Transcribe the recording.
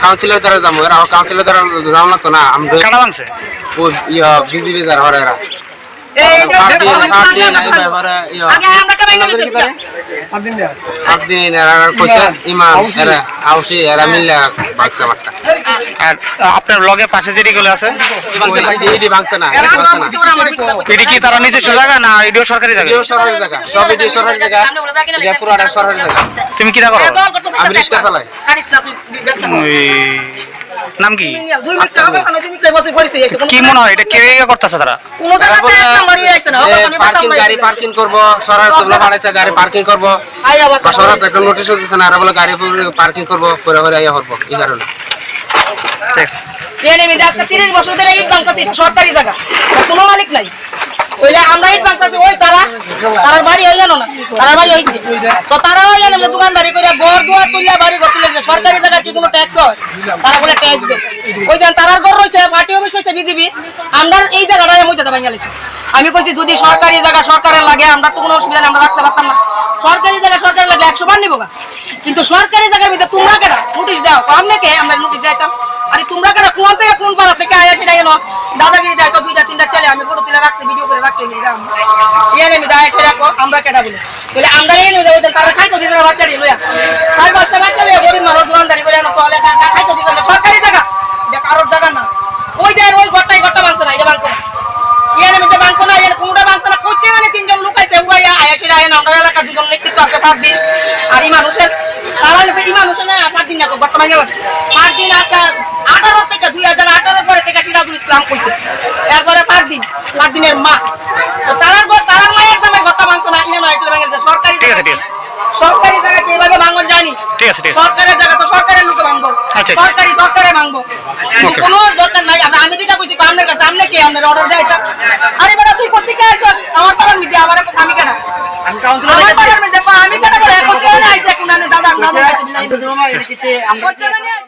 Councillor দ্বারা যাব councillor দ্বারা যাওয়া লাগতো না আমি বিজিবি দ্বারা হরে এরা ইয়া আপনার লগে পাশে যেগুলো আছে? এটি কি তারা নিজস্ব জায়গা না এটিও সরকারি জায়গা? সরকারি জায়গা সব এডিও সরকারি জায়গা। এটা সরকারি জায়গা। তুমি কি করো? আমি রিক্সা চালাই। নাম কি? কি মনে হয়? এটা কে করতেছে তারা? পার্কিং গাড়ি। পার্কিং করব সরকার তোমরা বানাইছে গাড়ি পার্কিং করব। আই আবার বা সরকার একটা নোটিশ দিচ্ছে না এরা বলে গাড়ি পার্কিং করব করে করে ইয়া করব এই কারণে। ঠিক। এনে মিলে আজকে 30 বছর ধরে সরকারি জায়গা। কোনো মালিক নাই। পার্টি অফিস বিজেপি এই জায়গাটা আমি কইছি, যদি সরকারি জায়গা সরকারের লাগে, আমরা তো কোনো অসুবিধা নেই, আমরা রাখতে পারতাম না। সরকারি জায়গা সরকারের লাগে, একশো বার নিবো কিন্তু সরকারি জায়গার ভিতরে তোমরা কেটা নোটিশ দাও। আমনে কে? আমরা নোটিশ যাইতাম। আরে তোমরা কেটা কোন থেকে কোন পাড়া থেকে আয়া সেটা এলো। দাদাগিরি তো দুইটা, তিনটা ছেলে, আমি ফটো তুলে রাখছি ভিডিও করে রাখছি ইয়ে নেমি দায় সেটা আমরা কেটা বলি? বলে, আমরা এই নেমি দেবো তারা খাইতো দিতে বাচ্চা নিয়ে লইয়া। তার বাচ্চা বাচ্চা লইয়া গরিব মানুষ দোকানদারি করে আনো, চলে খাইতো দিতে সরকারি জায়গা। এটা কারোর জায়গা না। ওই দেয় ওই ঘরটাই, ঘরটা বাংছে না, এটা বাংকো না। ইয়ার মধ্যে বাংক না ইয়ার কোনটা বাংক না কইতে মানে তিনজন লোক আছে উড়াইয়া আয়া ছিল আয়া আমরা এলাকা দুজন নেতৃত্ব আছে পাঁচ দিন আর এই মানুষের তারা এই মানুষের না পাঁচ দিন না বর্তমানে পাঁচ দিন আজকে আঠারো থেকে দুই হাজার আঠারো পরে থেকে সিরাজুল ইসলাম কইছে। এরপরে পাঁচ দিন পাঁচ দিনের মা। তো তারার ঘর তারার মায়ের নামে ঘরটা বাংছে না ইয়ে নয় সরকারি ঠিক আছে, ঠিক আছে। সরকারি জায়গা যেভাবে ভাঙন জানি ঠিক আছে, সরকারের জায়গা তো সরকারের লোকে ভাঙবো। আচ্ছা। সরকারি দরকারে ভাঙবো। কোনো দরকার নাই আমরা আমি যেটা কইছি আপনার কাছে আপনি কি? আপনার অর্ডার দেয় আরে বেটা তুই কোথেকে আইছ আমার পাড়ার মধ্যে আমার আমি কেন। আমার পাড়ার